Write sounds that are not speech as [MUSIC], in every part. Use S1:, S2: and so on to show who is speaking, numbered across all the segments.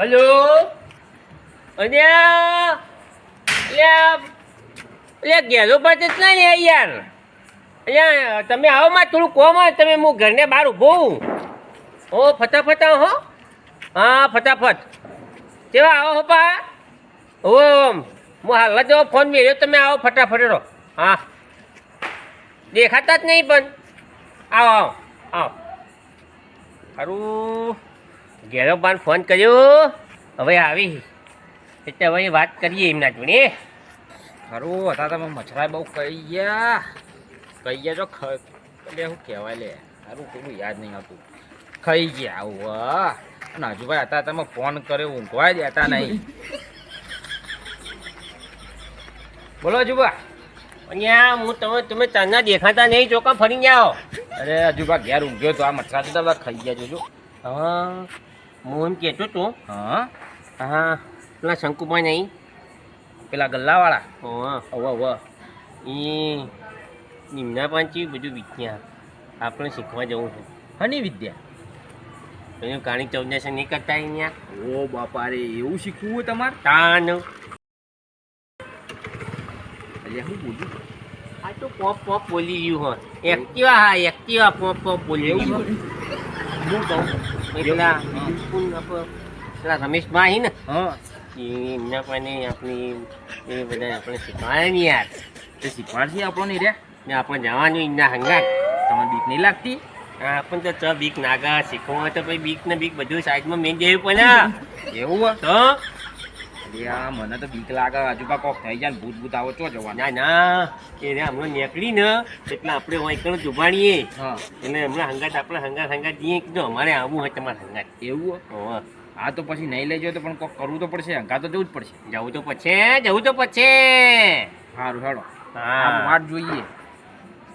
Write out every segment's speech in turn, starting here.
S1: Hello? અલ્યા અલ્યા ઘેરો પાસે જ ના યાર. અલ્યા તમે આવો માં, થોડું કહો માં, તમે હું ઘરને બહાર ઊભો હું. ફટાફટ આવો હો. હા, ફટાફટ. કેવા આવો હો પા ઓ હું હાલ જ ફોન મેળ્યો, તમે આવો ફટાફટ રહો. હા. દેખાતા જ નહીં પણ. આવો આવો આવો. સારું ઘેરો બાન ફોન કર્યો? હવે આવી. એટલે હવે વાત કરીએ એમના જોડે.
S2: ખરું હતા તમે મચ્છરાય બહુ કહી ગયા. કહી ગયા જો એટલે શું કહેવાય લે? સારું પેલું યાદ નહીં આવતું. ખાઈ ગયા આવું અને હજુભાઈ હતા તમે ફોન કર્યો ઊંઘવા દેતા નહીં. બોલો હજુભા.
S1: અહીંયા હું તમે તમે ચાંદના દેખાતા નહીં ચોકા ફરી જાઓ.
S2: અરે હજુભા ઘેર ઊંઘ્યો તો આ મચ્છરા તો તમે ખાઈ ગયા જોજો.
S1: હા. હું એમ કહેતો હતો
S2: હા?
S1: હા પેલા શંકુભાઈ નહીં
S2: પેલા ગલ્લાવાળા.
S1: હા.
S2: હવા હવા
S1: એ નિમ્ના પાંચી બધું વિદ્યા. આપણે શીખવા જવું છે.
S2: હની વિદ્યા?
S1: એનું કાણી ચૌદસ નહીં કરતા અહીંયા?
S2: ઓ બાપા રે એવું શીખવું હોય તમારે?
S1: તાન.
S2: એટલે હું બોલું?
S1: આ તો પોપ પોપ બોલી ગયું હોય એક્ટિવા હા એક્ટિવા પોપ પોપ બોલી ગયું હું કહું? પેલા પેલા રમેશભાઈ ને એમના પણ આપણી એ બધા આપણે શીખવાડે નહીં યાર
S2: તે શીખવાડશે આપણને રે
S1: ને આપણે જવાનું એમના હંગાત
S2: તમને બીક નહીં લાગતી
S1: આપણને તો ચ બીક નાગા શીખવા તો પછી બીક ને બીક બધું સાઈડમાં મેં દેવું પણ
S2: એવું
S1: તો
S2: અરે મને તો બીક લાગે. આજુબા કોક થઈ જાય ને ભૂત ભૂત આવો ચો જવા
S1: ના ના કે રે હમણાં નીકળી ને એટલે આપણે વાંકણ દુભાણીએ
S2: હા.
S1: એટલે હમણાં હંગાત આપણે હંગાત હંગાત જઈએ કીધું અમારે આવવું હોય તમારે હંગાત.
S2: એવું હોય. આ તો પછી નહીં લેજો તો પણ કોક કરવું તો પડશે હંગા તો જવું જ પડશે.
S1: જવું તો પછી જવું તો પછી
S2: સારું હેડો.
S1: હા.
S2: વાટ જોઈએ.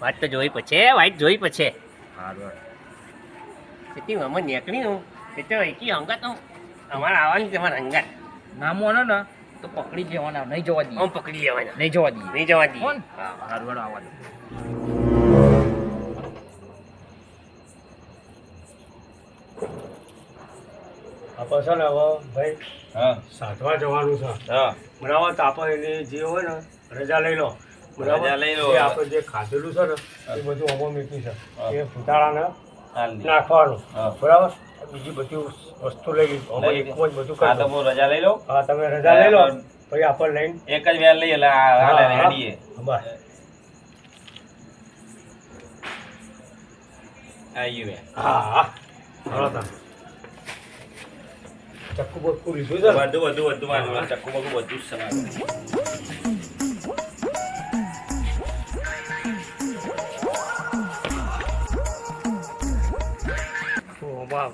S1: વાત તો જોઈ પછી વાઈટ જોઈ પછી
S2: સારું હેડો.
S1: અમે નીકળ્યું એટલે એકી હંગાત તો અમારે આવવાની તમારે હંગાત.
S2: ના મોને ને તો પકડી જવાના નહીં જવા દઈએ.
S1: પકડી લેવાના.
S2: નહીં જવા દઈએ.
S1: નહીં જવા દઈએ. હા
S2: સારું હેડો આવવા
S3: હવે ભાઈ
S2: હા.
S3: સાધવા જવાનું છે.
S2: હા.
S3: બરાબર તો આપણે એની જે હોય ને રજા લઈ લો.
S2: રજા લઈ લો.
S3: આપણે જે ખાધેલું છે ને એ બધું અમો મીઠું છે. એ ફૂટાળાને નાખવાનું. બરાબર? બીજી બધી વસ્તુ લઈ અમે
S2: લઈ
S3: એકમાં જ બધું
S2: હા તો હું રજા લઈ લો
S3: હા તમે રજા લઈ લો. પછી આપણે લઈને
S2: એક જ વેર લઈએ એટલે હાલે. રેડીએ
S3: બસ
S2: આવી
S3: હા હા. તાર. ચક્કુ બક્કુ લીધું છે
S2: બધું બધું બધું ચક્કુ બક્કુ બધું જ સમાન.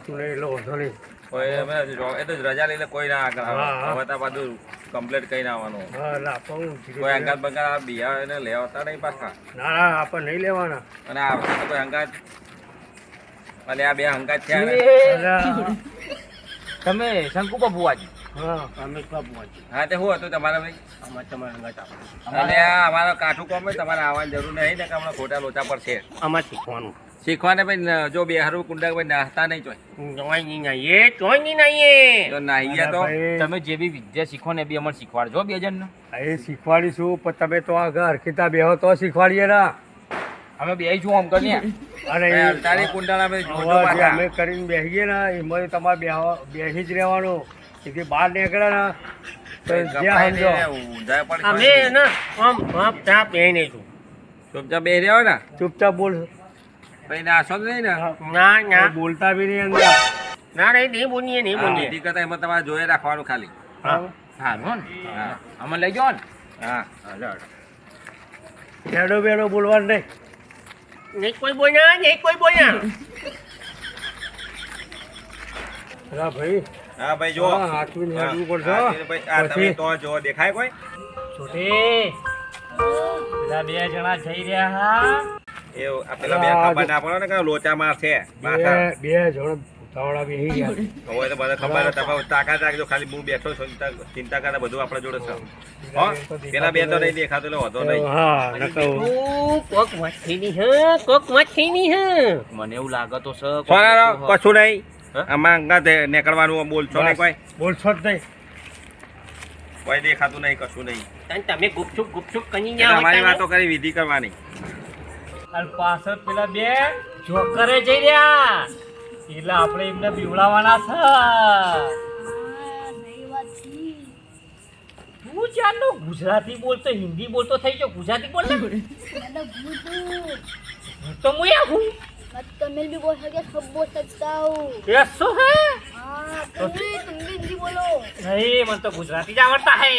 S3: આવતું નહીં એટલે વાંધો નહીં.
S2: કોઈ અમે એ તો રજા લઈને કોઈ ના આગળ આવે. હવે તો બધું કમ્પ્લીટ કઈ ના આવવાનું.
S3: હા એટલે આપણે
S2: કોઈ અંગાત બંગાત બિહાર એને લેવાતા નહીં પાછા.
S3: ના ના આપણે નહીં લેવાના.
S2: અને આ વખતે તો કોઈ અંગાત અને આ બે અંગાત થયા તમે શંકુ બબુઆજી
S3: હા. અમે બાબુ
S2: હા તે શું હતું તમારા ભાઈ?
S3: અમારે તમારે હંગાત આપો.
S2: અને આ અમારો કાઠું કોમે હોય, તમારે આવવાની જરૂર નહીં ને કે હમણાં ખોટા લોચા પર છે
S1: અમારે શીખવાનું.
S2: શીખવાને ભાઈ જો બે હરું કુંડા ભાઈ નાહતા નહીં ચોય
S1: જોઈ નહીં નાહીએ જોઈ નહીં નાહીએ
S2: જો નાહી ગયા તો? તમે જે બી વિદ્યા શીખો ને એ બી અમને શીખવાડજો બે જણને
S3: એ શીખવાડીશું પણ તમે તો આ ઘર હરખીતા બેહો તો શીખવાડીએ ના.
S2: અમે બે છું આમ કરીએ
S3: અને
S2: તારી કુંડાળા અમે.
S3: અમે કરીને બેસીએ ને એમાં તમારે બેહવા બેસી જ રહેવાનું. એથી બહાર નીકળે ને. તો જ્યાં સમજો.
S1: અમે ને આમ આમ ત્યાં બેહીને છું.
S2: ચૂપચાપ બેસી રહ્યો ને?
S3: ચૂપચાપ બોલ.
S2: ભાઈ નાશો જ નહીં ને
S1: ના. ના
S3: બોલતા બી નહીં અંદર.
S1: ના નહીં નહીં બોલીએ નહીં બોલીએ.
S2: હકીકત એમાં તમારે જોઈ રાખવાનું ખાલી.
S1: હા.
S2: સારું ને. અમે લઈ જાઓ ને. હા.
S3: બેડો બેડો બોલવાનું નહીં.
S1: નહીં કોઈ બોલ્યા નહીં કોઈ બોલ્યા.
S3: ભાઈ.
S2: હા ભાઈ જો
S3: હા, હાથવીને હેડવું પડશે,
S2: ભાઈ, આ તમે તો જો દેખાય કોઈ?
S3: છોટી. પેલા બે જણા જઈ રહ્યા હા.
S2: એ આ પેલા બે
S3: હા,
S2: ખબર ના પડે ને કે લોચા માર છે પાછા.
S3: બે બે જણ ઉતાવળા બેસી ગયા
S2: હવે તો બધા ખબર છે, તમે તાકાત રાખજો ખાલી હું બેઠો છું ચિંતા ચિંતા કરતા બધું આપણા જોડે છે. પેલા બે તો નહીં દેખાતો એટલે વાંધો નહીં.
S3: હા નકર
S1: તું કોક વાત થઈની હે કોક વાત થઈની હે.
S2: મને એવું લાગે તો કશું નહીં. આમાં અંગાતે નીકળવાનું બોલશો નહીં કોઈ.
S3: બોલશો જ નહીં.
S2: કોઈ દેખાતું નહીં કશું નહીં.
S1: તમે ગુપચુપ ગુપચુપ કરી
S2: અમારી વાતો કરી વિધિ કરવાની.
S3: અને પાછળ પેલા બે જોકરે જઈ રહ્યા એટલે આપણે એમને બીવડાવવાના છે તું ચાલો ગુજરાતી બોલતો હિન્દી બોલતો થઈ ગયો ગુજરાતી બોલતો
S4: मतलब भूत
S3: તો હું આવું
S4: मैं तमिल भी बोल सकता सब बोल सकता हूँ
S3: એ શું હે
S4: हाँ तुम भी तुम भी हिंदी बोलो
S3: નહીં મને તો ગુજરાતી જ આવડતા હે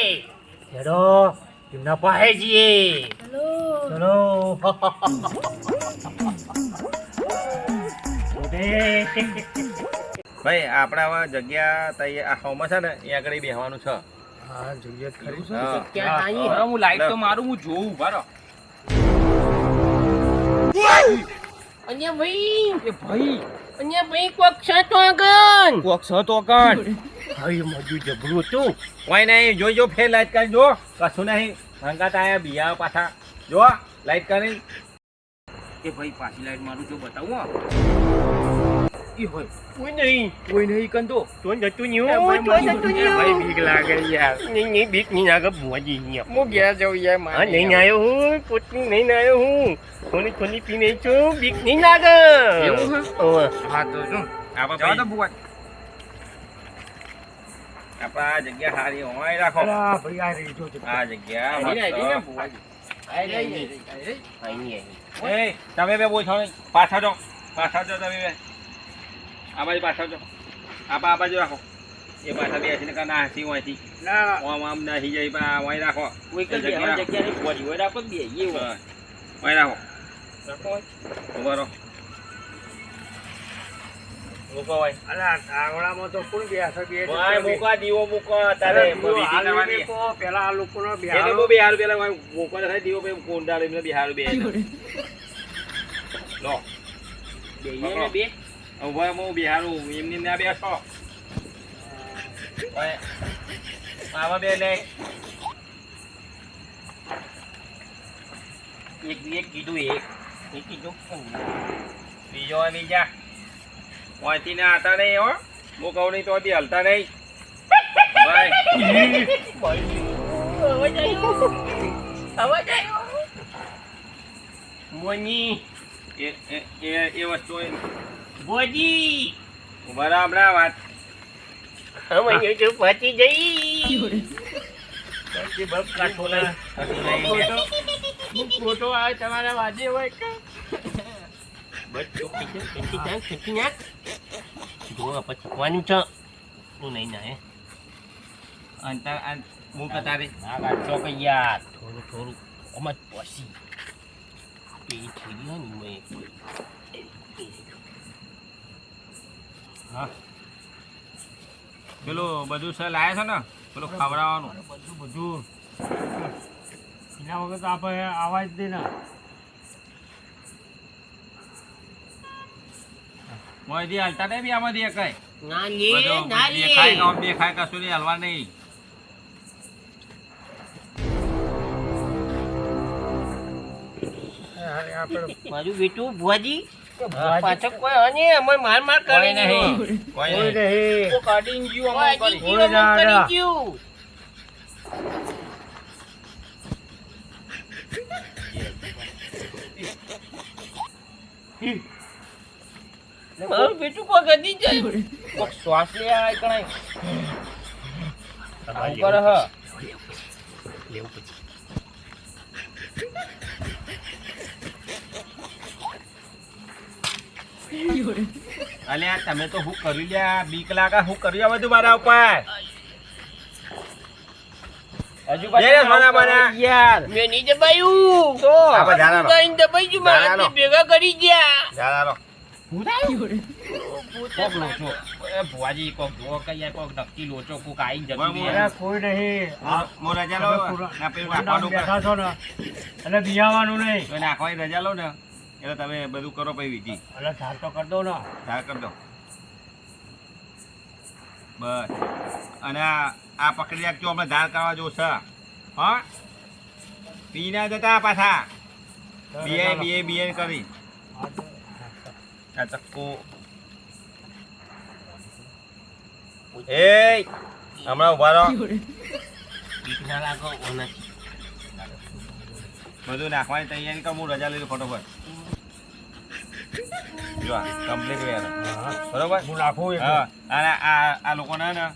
S3: હેડો એમના પાસે જઈએ ચલો.
S2: ભાઈ આપણે હવે જગ્યા તૈયાર આ હોમાં છે ને એ આગળ બેહવાનું છે.
S3: હા જગ્યા ખરી છે.
S1: ક્યાં?
S2: હું.
S5: લાઈટ તો મારું હું જોઉં બરો.
S1: અહીંયા ભાઈ
S5: એ ભાઈ.
S1: અન્ય ભાઈ કોક છે તો આગળ.
S5: કોક છે તો કણ [LAUGHS]
S1: ભાઈ મજુ જબરું
S2: કોઈ નહીં ફેર લાઈટ કરી જો કશું નહીં મંગાત આયા બિયા પાછા. જો લાઈટ કરી.
S5: એ ભાઈ પાછી લાઈટ મારું જો બતાવું હો.
S1: કોઈ નહીં
S5: કોઈ નહીં કંદો તો
S1: તો જતું નહીં
S5: ભાઈ
S1: તો જતું
S5: એ ભાઈ બીક લાગે યાર.
S1: નહીં નહીં બીક નહીં લાગે ભુવાજી અહીંયા.
S5: હું ઘેર જઉં યાર
S1: હા નહીં આવ્યો હું પોતની નહીં આવ્યો હું. થોની થોની પીને છું બીક નહીં લાગે.
S5: એવું હા? તો શું ભુવા
S2: આપણે આ જગ્યા સારી હોય રાખો.
S3: આ રહી જો
S2: આ જગ્યા તમે બે બોલ છો નહીં. પાછા જો. પાછા જો તમે બે. આ બાજુ પાછા જો. આપા આ બાજુ રાખો. એ પાછા બે હસીને કાં ના હસી હોયથી આમ આમ ના હસી જાય પા વहीं રાખો.
S5: કોઈ કઈ
S2: જગ્યા
S5: બેહવાની
S2: રાખો.
S5: જગ્યા હોય રાખો બે એ હોય.
S2: બસ. રાખો.
S5: રાખો
S2: ઊભા રહો. મૂકો ભાઈ
S3: અલા ટાંગડામાં તો કોણ બેસે બે
S2: ભાઈ મૂકો દીવો મૂકો તારે વિધિ કરવાની.
S3: પેલા આ લોકોનો બિહારો.
S2: બહુ બિહારું પેલા ભાઈ મૂકો ને દીવો પછી કુંડાળો એમને બિહારું બે લો.
S5: બેહીએ ને બે.
S2: ઊભા હું બિહારું એમની ના બેસો. ભાઈ, આવા બે
S1: એક એક કીધું એક. કીધું
S2: બીજો બીજા. ઓયથી ના આતા નહીં હો. હું કહું નહીં તો બી હલતા નહીં.
S1: મોની.
S2: એ એ એ એ વસ્તુ ઊભા રહો વાત.
S1: અમે જો પહોંચી જઈ. ફોટો આવે તમારા વાજે હોય જોવા, પછી કોવાનું છે. તું નહીં ના, હે?
S2: અંતર અંત હું કતારે
S1: ના કાઢશો કે યાર થોડું થોડું આમાં પછી. એ થેલી હોય ને મેં
S2: હા. પેલું બધું સર લાયા છે ને? પેલું ખવડાવવાનું.
S3: બધું બધું. એના વગર તો આપણે આવા જ
S2: મોયથી હાલતા નહીં બી આમાંથી એકાય
S1: ના લે ના
S2: દેખાય
S1: લે
S2: કામ દેખાય કશું નહીં હલવા નહીં.
S3: આપણે
S1: મારું બેટું ભુવાજી.
S3: ભુવાજી-
S1: કોઈ હને અમે માર માર કરી
S2: નહીં કોઈ
S3: કોઈ
S2: નહીં.
S3: નહીં.
S5: તો કાઢીને ગયું
S1: કોઈ
S5: કરી.
S1: જીવો કરી ગયું. મારું બેટું કોઈ ગદી જાય. [LAUGHS]
S5: કોક શ્વાસ લે આ કણાય આવું હ?
S1: લેવું પછી
S2: અલ્યા તમે તો હું કરી લ્યા? બી લાગે હું કર્યું આ બધું મારા ઉપર?
S5: હજુ. યાર.
S1: મેં નહીં દબાયું.
S5: તો
S1: દબાઈ ગયું ભેગા કરી ગયા.
S5: કોક લોચો. એ ભુવાજી કોક જુઓ કે કોક નક્કી લોચો કોક જતું
S2: બરાબર.
S3: અરે કોઈ નહીં. આ
S2: હું રજા લો
S3: તમે પૂરા-
S2: ના પેલું
S3: પૂરા
S2: નાખવાનું
S3: બેઠા છો ને એટલે બિયાવાનું નહીં.
S2: તો નાખવાની રજા લો ને. એટલે તમે બધું કરો પછી વિધિ.
S3: એટલે ધાર તો કર દો ને.
S2: ધાર કરી દો. બસ. અને આ પકડી રાખજો અમે ધાર કરવા જોશે હા? પી ના જતા પાછા. બીએ બીએ બીએ કરી. આ ચક્કુ
S5: એ હમણાં ઊભા રહો બધું નાખવાની તૈયારી કર હું રજા લઈ ફટોફટ જો કમ્પ્લીટ વેર બરોબર
S3: હું નાખું
S5: હા અને આ આ લોકોને ને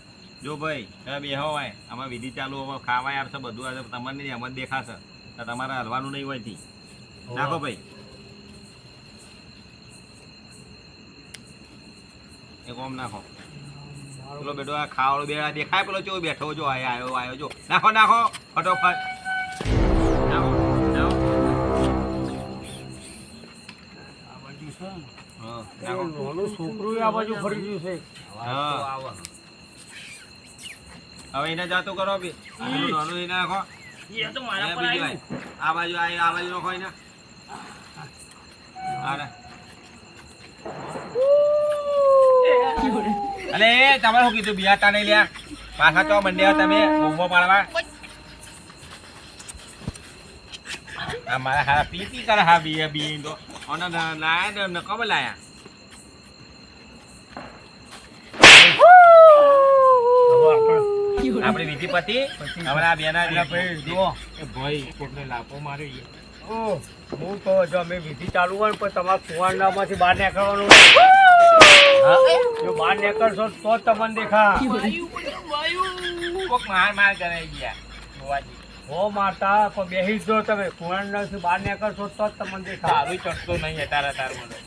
S5: જો ભાઈ તમે બે હોય આમાં વિધિ ચાલુ હવે ખાવાય આવશે બધું આવશે તમને નહીં એમ જ દેખાશે તમારે હલવાનું નહીં હોયથી નાખો ભાઈ એક ઓમ નાખો. પેલો બેટો આ ખાવડો બેડા દેખાય પેલો ચો બેઠો જો આયો આયો આયો જો. નાખો નાખો ફટોફટ. નાખો
S3: આ છોકરું આ બાજુ ફરી ગયું છે
S5: હવે એને જાતો કરો બી. નાનું એને નાખો.
S1: એ તો મારા પર
S5: બીજું
S1: આવ્યું
S5: આય. આ બાજુ આ બાજુ નાખો એને. આને. અલે તમારે શું કીધું? બિહારતા નહીં લ્યા. પાછા તો મંડ્યા તમે બૂમો પાડવા. આ હા પી પી કરે હા બી બી. તો અને લાયા ને કબ લાયા?
S3: આપણે
S5: વિધિ પતિ હમણાં આ બેના
S3: ભાઈ જુઓ. એ ભાઈ કોકને લાપો મારી ઓ હું તો જો અમે વિધિ ચાલુ હોય ને પણ તમારે કુવાંડામાંથી બહાર નીકળવાનું. જો બહાર નીકળશો તો જ તમને દેખા.
S5: કોક માર માર કરાઈ ગયા ગોવાજી
S3: હો મારતા પણ બેસી જ તમે. કુવાંડાથી બહાર નીકળશો તો જ તમને દેખા.
S5: આવી ચડતો નહીં તારા તાર મને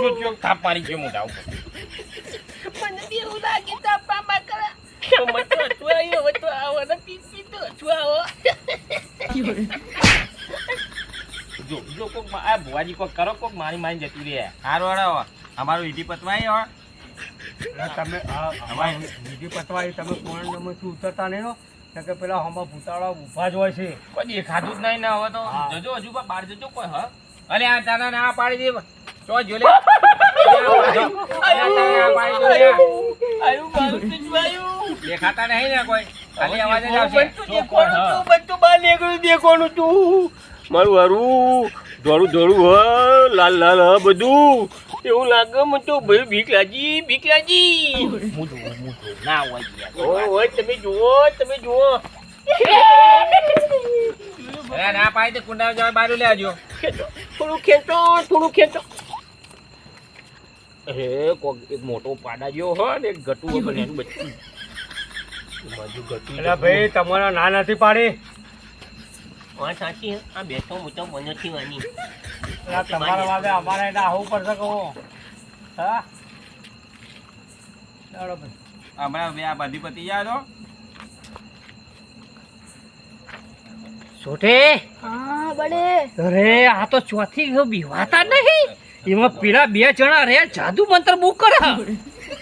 S5: ચોક જો થાપ મારી છે મોઢા ઉપર
S1: મને બી એવું લાગે તો કરે ને
S5: મારી મારી જતી રહે હારો અમારું વિધિ પતવાય
S3: તમે તમે કુવાંડામાંથી ઉતરતા નહીં હો કે પેલા હમણાં ભૂતાળા ઊભા જ હોય છે
S5: કોઈ દેખાતું જ નહીં ને હવે તો. જજો હજુ બહાર જજો કોઈ હ અરે આ તારા ના પાડી દે ચો જો લે ના પાડી દે લે.
S1: આવ્યું
S5: દેખાતા નહીં ને કોઈ. ખાલી અવાજ જ આવશે.
S1: બધું તું બહાર નીકળ્યું દેખવાનું તું. મારું હરું ધોળું ધોળું હ લાલ લાલ હ બધું. એવું લાગે મને તો ભાઈ બીક લાગી બીક લાગી.
S5: ના હોય
S1: તમે જુઓ તમે જુઓ.
S5: ના પાડી દે કુંડા જવા બાજુ લે
S1: થોડું ખેંચો થોડું ખેંચો. અરે કોક એક મોટો પાડા જેવો હોય ને એક ગટુ બને એનું બચ્ચું
S3: એટલે ભાઈ તમારા ના નથી પાડી.
S1: હા સાચી આ બેઠો મોટો મને. નથી વાની
S3: તમારા વાગે અમારે એટલે આવું પડશે કહો. હા?
S5: હમણાં બે આ બધી પતી જાય તો
S4: હા બડે
S6: અરે આ તો ચોથી બીવાતા નહીં. એમાં પેલા બે જણા રે જાદુ મંત્ર બુક કરે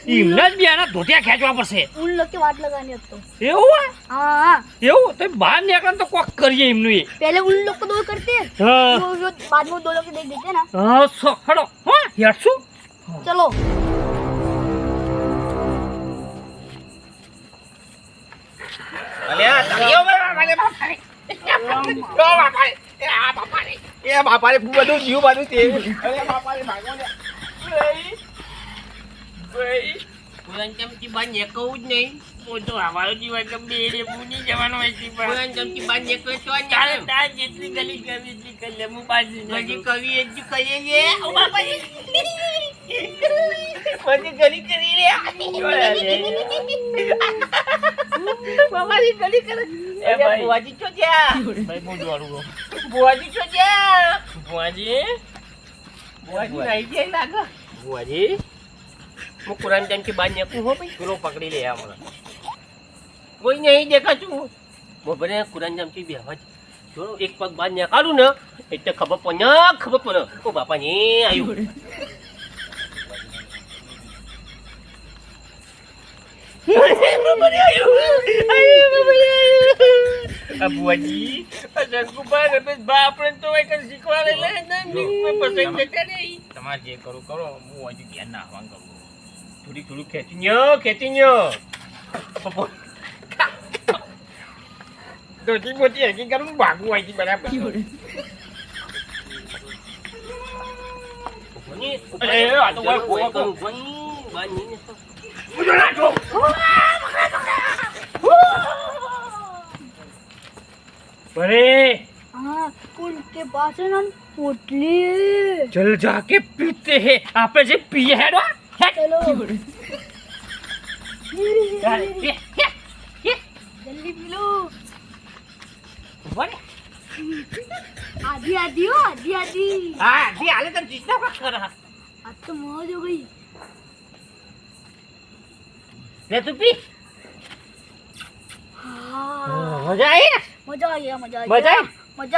S6: એમને જ બે ધોતિયા ખેંચવા પડશે.
S4: ઉન લખી વાટ લગાની હતો.
S6: એવું
S4: હા.
S6: એવું? તો બહાર નીકળે તો કોક કરીએ એમનું એ.
S4: પહેલે ઉન લોકો દો કરતે.
S6: હા.
S4: બાદમાં દો લોકો દે દેતે ના.
S6: હા સો હડો. હા યારશું
S4: ચલો.
S5: અલ્યા બાપા રે એ બધું જીવ બધું તે
S1: પુરાણ ચમચી બાર નીકળવું જ નહીં. હું તો હવારો જીવા કે બે રે પૂની જવાનો હોય છે પુરાણ ચમચી બાર નીકળે તો ચાલે. તાર જેટલી ગલી કરવી એટલી કરી લે હું બાજુ ગલી કરવી એટલી કરીએ છે ઓ બાપા મને ગલી કરી રે. બાબાની ગલી કરે. એ ભાઈ. બુવાજી ચો જ્યાં?
S5: ભાઈ હું દોડું
S1: બુવાજી ચો જ્યાં? બુવાજી બુવાજી નહીં જાય લાગે. બુવાજી હું કુરાન ટાઈમથી બહાર નીકળું હો ભાઈ? પેલો પકડી લે આમ. કોઈ નહીં દેખાતું હું બપોરે કુરાન ટાઈમથી બેહવા જ જો એક પગ બહાર નીકાળું ને એટલે ખબર પડે ખબર પડે. ઓ બાપા ને આવ્યું. આ બુવાજી આ શંકુભા આપણે તો એક જ શીખવાડે લે
S5: તમારે જે કરું કરો હું હજુ ધ્યાન ના આવવાનું કરું.
S1: થોડી થોડું ખેંચી ન્યો ખેંચી ન્યો
S7: ધોતી બોતી હકી કરું ભાગવું હોય બરાબર એ, આ તો હોય, હોય, હોય.
S5: अरे
S4: हाँ उनके पास है ना पोटली
S5: चल जाके पीते हैं આપણે જે પીએ હેડો
S4: चलो જલ્દી
S5: પીલો
S4: આધી આધી હો આધી આધી
S5: હા આધી હાલે તને ચીસના પાક કર
S4: આ તો મોજ હો ગઈ
S5: લે તું પી મજા આવી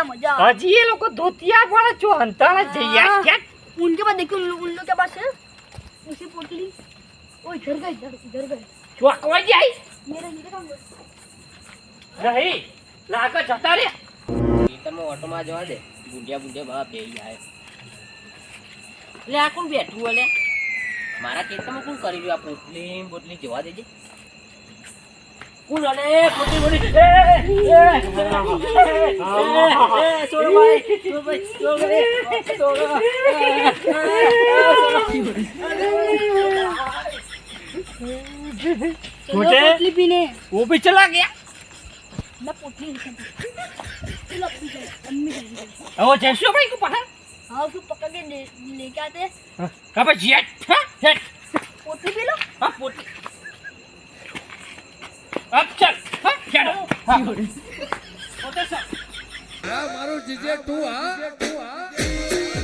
S4: મજા
S5: હજી એ લોકો ધોતિયા પણ છો હંતાણા જઈ ગયા
S4: ઊંડે પર દેખ્યું ઊંડો પાસે लोग के पास है उसी पोटली ओ इधर गए इधर इधर गए
S5: ચોકવા જાય
S4: मेरे मेरे काम कर
S5: નહીં લાગે જતા રે
S1: તમે ઓટોમાં જવા દે બુંડિયા બુંડિયા બા બે જાય એટલે આ કોણ બેઠું અલે મારા ખેતરમાં કોણ કરી રહ્યું આ પોટલી બોટલી જવા દેજે કોણ અલે પોટલી બોટલી એ, એ, એ, એ, સોરભાઈ, સોરભાઈ, સોરભાઈ, સોરભાઈ.
S4: चलो
S5: छोटे?
S4: पोटली पीने
S5: वो भी चला गया
S4: मैं पोटली लेकर चलो अम्मी चलो अम्मी चलो
S5: હવે જઈશું ભાઈ કો પહાડ
S4: हाँ उसको पकड़ के ले लेके आते हैं
S5: કબે જેટ હા જેટ
S4: पोटली पी लो
S5: હા પોટી અબ ચલ હા. ચલો હા પોતે સર
S8: હા. તું હા.